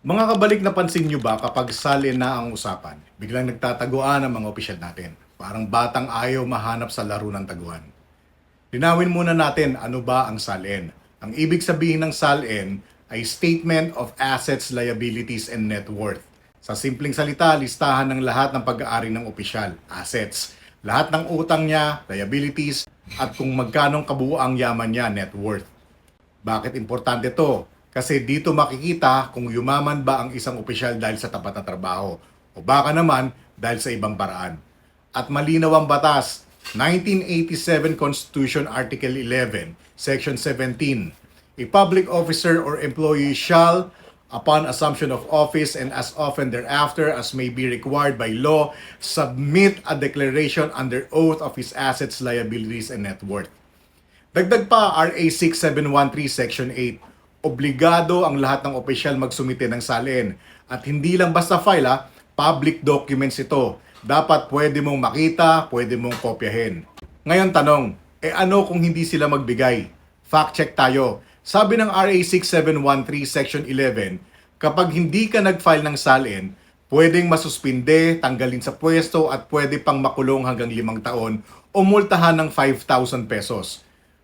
Mga kabalik napansin nyo ba kapag salin na ang usapan, biglang nagtataguan ang mga opisyal natin. Parang batang ayaw mahanap sa laro ng taguan. Linawin muna natin ano ba ang SALN. Ang ibig sabihin ng SALN ay Statement of Assets, Liabilities, and Net Worth. Sa simpleng salita, listahan ng lahat ng pag-aari ng opisyal, assets, lahat ng utang niya, liabilities, at kung magkanong kabuuang yaman niya, net worth. Bakit importante to? Kasi dito makikita kung yumaman ba ang isang opisyal dahil sa tapat na trabaho o baka naman dahil sa ibang paraan. At malinaw ang batas, 1987 Constitution Article 11, Section 17. A public officer or employee shall, upon assumption of office and as often thereafter as may be required by law, submit a declaration under oath of his assets, liabilities, and net worth. Dagdag pa RA 6713 Section 8, obligado ang lahat ng opisyal magsumite ng salin. At hindi lang basta file ha, public documents ito. Dapat pwede mong makita, pwede mong kopyahin. Ngayon tanong, eh ano kung hindi sila magbigay? Fact check tayo. Sabi ng RA 6713 Section 11, kapag hindi ka nag-file ng salin, pwedeng masuspinde, tanggalin sa pwesto at pwede pang makulong hanggang limang taon o multahan ng 5,000 pesos.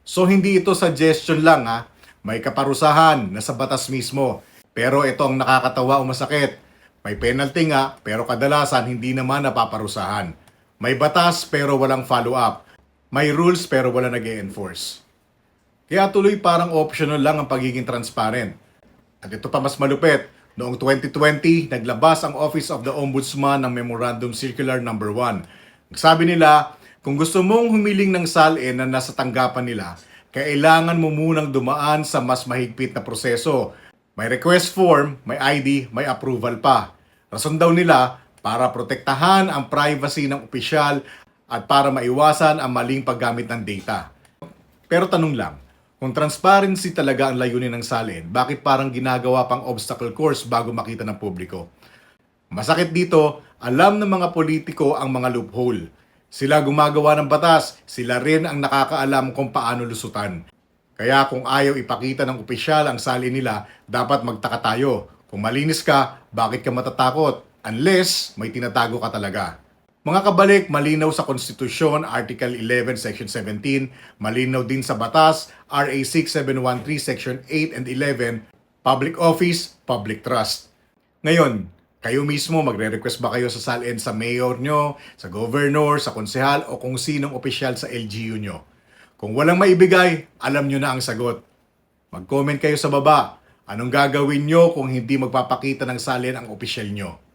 So hindi ito suggestion lang ha, may kaparusahan na sa batas mismo. Pero ito ang nakakatawa o masakit. May penalty nga pero kadalasan hindi naman napaparusahan. May batas pero walang follow-up. May rules pero wala nag enforce Kaya tuloy parang optional lang ang pagiging transparent. At ito pa mas malupit, noong 2020, naglabas ang Office of the Ombudsman ng Memorandum Circular No. 1. Sabi nila, kung gusto mong humiling ng salin na nasa tanggapan nila, kailangan mo munang dumaan sa mas mahigpit na proseso. May request form, may ID, may approval pa. Rason daw nila para protektahan ang privacy ng opisyal at para maiwasan ang maling paggamit ng data. Pero tanong lang, kung transparency talaga ang layunin ng salin, bakit parang ginagawa pang obstacle course bago makita ng publiko? Masakit dito, alam ng mga politiko ang mga loophole. Sila gumagawa ng batas, sila rin ang nakakaalam kung paano lusutan. Kaya kung ayaw ipakita ng opisyal ang salin nila, dapat magtaka tayo. Kung malinis ka, bakit ka matatakot? Unless may tinatago ka talaga. Mga kabalik, malinaw sa Konstitusyon, Article 11, Section 17, malinaw din sa Batas, RA 6713, Section 8 and 11, Public Office, Public Trust. Ngayon, kayo mismo, magre-request ba kayo sa SALN sa mayor nyo, sa governor, sa konsehal, o kung sinong opisyal sa LGU nyo? Kung walang maibigay, alam nyo na ang sagot. Mag-comment kayo sa baba. Anong gagawin nyo kung hindi magpapakita ng salin ang opisyal nyo?